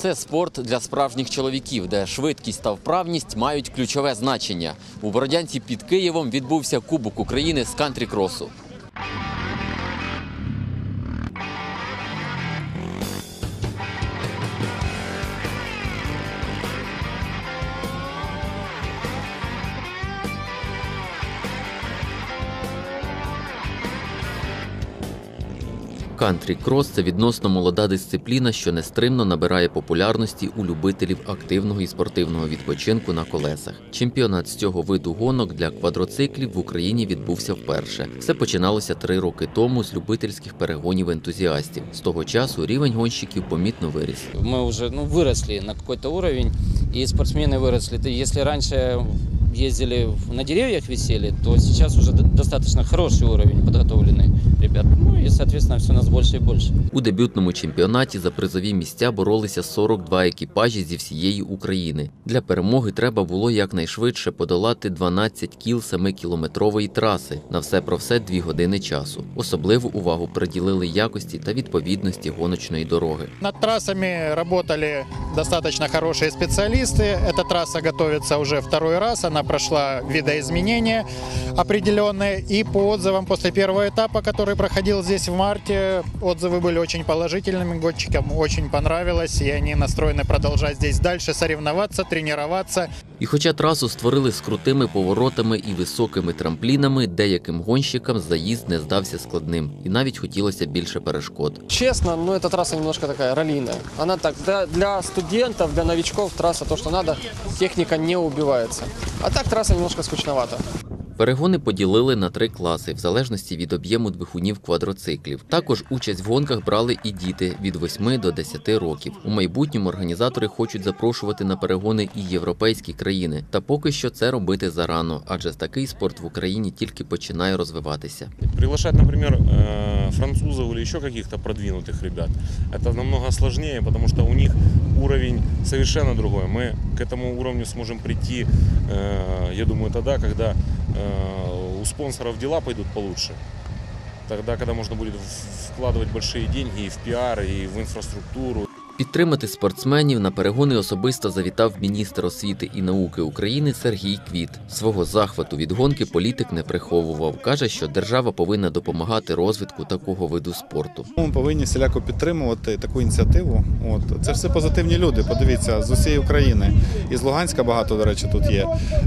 Це спорт для справжніх чоловіків, де швидкість та вправність мають ключове значення. У Бородянці під Києвом відбувся Кубок України з кантрі-кросу. Кантрі-крос це відносно молода дисципліна, що нестримно набирає популярності у любителів активного і спортивного відпочинку на колесах. Чемпіонат з цього виду гонок для квадроциклів в Україні відбувся вперше. Все починалося три роки тому з любительських перегонів ентузіастів. З того часу рівень гонщиків помітно виріс. мы уже ну, выросли на какой-то уровень, и спортсмены выросли. Ты- Если раньше ездили в- на деревьях висели, то сейчас уже д- достаточно хороший уровень подготовленный ребят. Ну и, соответственно, все нас больше и больше. У дебютному чемпіонаті за призові місця боролися 42 екіпажі зі всієї України. Для перемоги треба було якнайшвидше подолати 12 кіл 7-кілометрової траси. На все про все 2 години часу. Особливу увагу приділили якості та відповідності гоночної дороги. Над трассами работали достаточно хорошие специалисты. Эта трасса готовится уже второй раз. Она прошла видоизменения определенные. И по отзывам после первого этапа, который проходил здесь в марте, отзывы были очень положительными. Гонщикам очень понравилось. И они настроены продолжать здесь дальше соревноваться, тренироваться. І хоча трасу створили з крутими поворотами і високими трамплінами, деяким гонщикам заїзд не здався складним, і навіть хотілося більше перешкод. Честно, ну эта трасса немножко такая раллийная. Она так, для, для студентов, для новичков трасса то, что надо, техника не убивается. А так трасса немножко скучновата. Перегони поділили на три класи в залежності від об'єму двигунів квадроциклів. Також участь в гонках брали і діти від 8 до 10 років. У майбутньому організатори хочуть запрошувати на перегони і європейські країни. Та поки що це робити зарано, адже такий спорт в Україні тільки починає розвиватися. Приглашать, например, э, или еще каких-то продвинутых ребят, это намного сложнее, потому что у них уровень совершенно другой. Мы к этому уровню сможем прийти, э, я думаю, тогда, когда э, у спонсоров дела пойдут получше. Тогда, когда можно будет в- вкладывать большие деньги и в пиар, и в инфраструктуру. Підтримати спортсменів на перегони особисто завітав міністр освіти і науки України Сергій Квіт. Свого захвату від гонки політик не приховував. каже, що держава повинна допомагати розвитку такого виду спорту. Ми повинні всіляко підтримувати таку ініціативу. От це все позитивні люди. Подивіться з усієї України. І з Луганська багато, до речі, тут є.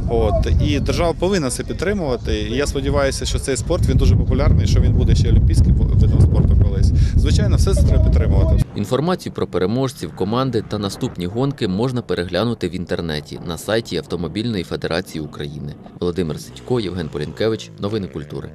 От і держава повинна це підтримувати. І я сподіваюся, що цей спорт він дуже популярний, що він буде ще олімпійським видом спорту колись. Звичайно, все це треба підтримувати. Інформацію про переможців, команди та наступні гонки можна переглянути в інтернеті на сайті Автомобільної Федерації України. Володимир Сидько, Євген Полінкевич. Новини культури.